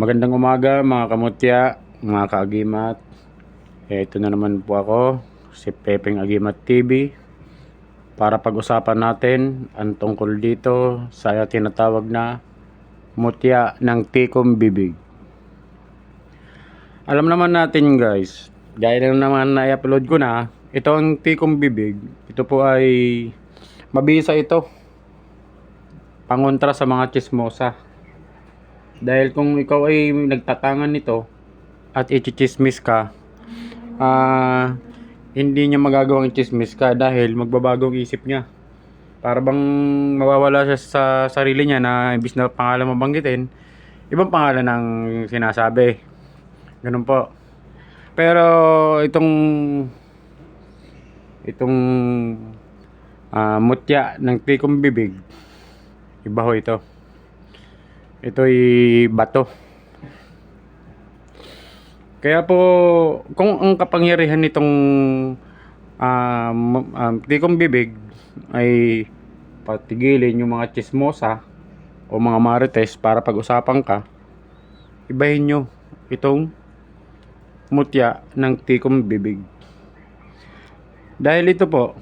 Magandang umaga mga kamutya, mga kaagimat. Ito na naman po ako, si Pepeng Agimat TV. Para pag-usapan natin ang tungkol dito sa tinatawag na mutya ng tikom bibig. Alam naman natin guys, gaya na naman na i-upload ko na, ito ang tikom bibig. Ito po ay mabisa ito. Pangontra sa mga chismosa. Dahil kung ikaw ay nagtatangan nito at ichichismis ka, ah hindi niya magagawang chismis ka dahil magbabagong isip niya. Para bang mawawala siya sa sarili niya na imbis na pangalan mabanggitin, ibang pangalan ang sinasabi. Ganun po. Pero itong itong ah, mutya ng tikong bibig, iba ho ito. Ito'y bato. Kaya po, kung ang kapangyarihan nitong um, um, tikong bibig ay patigilin yung mga chismosa o mga marites para pag-usapan ka, ibahin nyo itong mutya ng tikong bibig. Dahil ito po,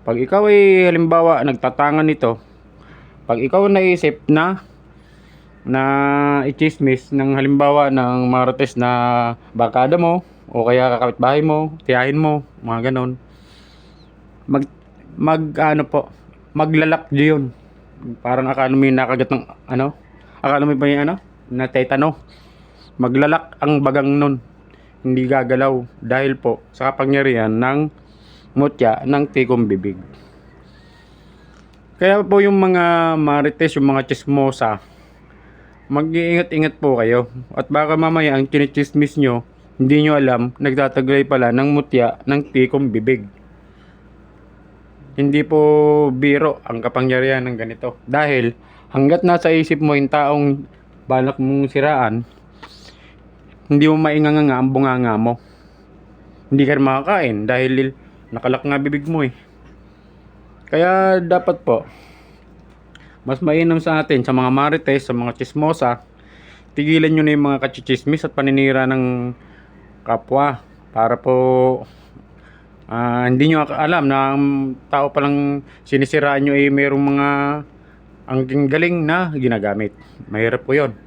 pag ikaw ay halimbawa nagtatangan nito, pag ikaw naisip na na i-chismis ng halimbawa ng marites na barkada mo o kaya kakapitbahay mo, tiyahin mo, mga ganon. Mag mag ano po, maglalak yun. Parang akala mo yung nakagat ng ano? Akala mo ba yung ano? Na tetano. Maglalak ang bagang nun. Hindi gagalaw dahil po sa kapangyarihan ng mutya ng tikom bibig. Kaya po yung mga marites, yung mga chismosa, mag-iingat-ingat po kayo. At baka mamaya ang chinichismis nyo, hindi nyo alam, nagtataglay pala ng mutya ng tikom bibig. Hindi po biro ang kapangyarihan ng ganito. Dahil hanggat nasa isip mo yung taong balak mong siraan, hindi mo mainganga ang bunganga mo. Hindi ka makakain dahil nakalak nga bibig mo eh. Kaya dapat po, mas mainam sa atin sa mga marites, sa mga chismosa, tigilan nyo na yung mga kachichismis at paninira ng kapwa para po ah, hindi nyo alam na ang tao palang sinisiraan nyo ay mayroong mga ang galing na ginagamit. Mahirap po yon.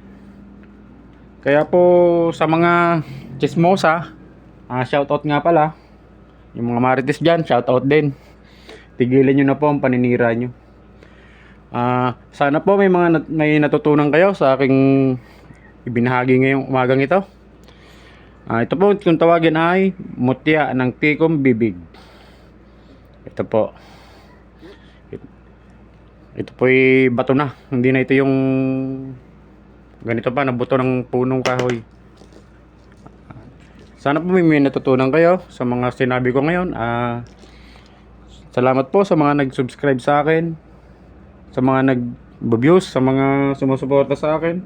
Kaya po sa mga chismosa, ah, shoutout nga pala, yung mga marites dyan, shoutout din. Tigilan nyo na po ang paninira nyo. Ah, sana po may mga nat- may natutunan kayo sa aking ibinahagi ngayong umagang ito. Ah, ito po kung tawagin ay mutya ng tikom bibig. Ito po. It- Ito po ay bato na. Hindi na ito yung ganito pa na buto ng punong kahoy. Sana po may, may natutunan kayo sa mga sinabi ko ngayon. Ah, salamat po sa mga nag-subscribe sa akin sa mga nag-views, sa mga sumusuporta sa akin.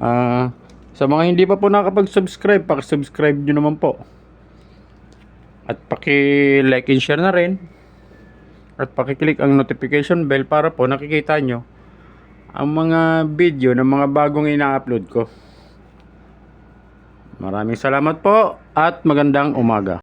Ah, sa mga hindi pa po nakapag-subscribe, paki-subscribe nyo naman po. At paki-like and share na rin. At paki-click ang notification bell para po nakikita nyo ang mga video ng mga bagong ina-upload ko. Maraming salamat po at magandang umaga.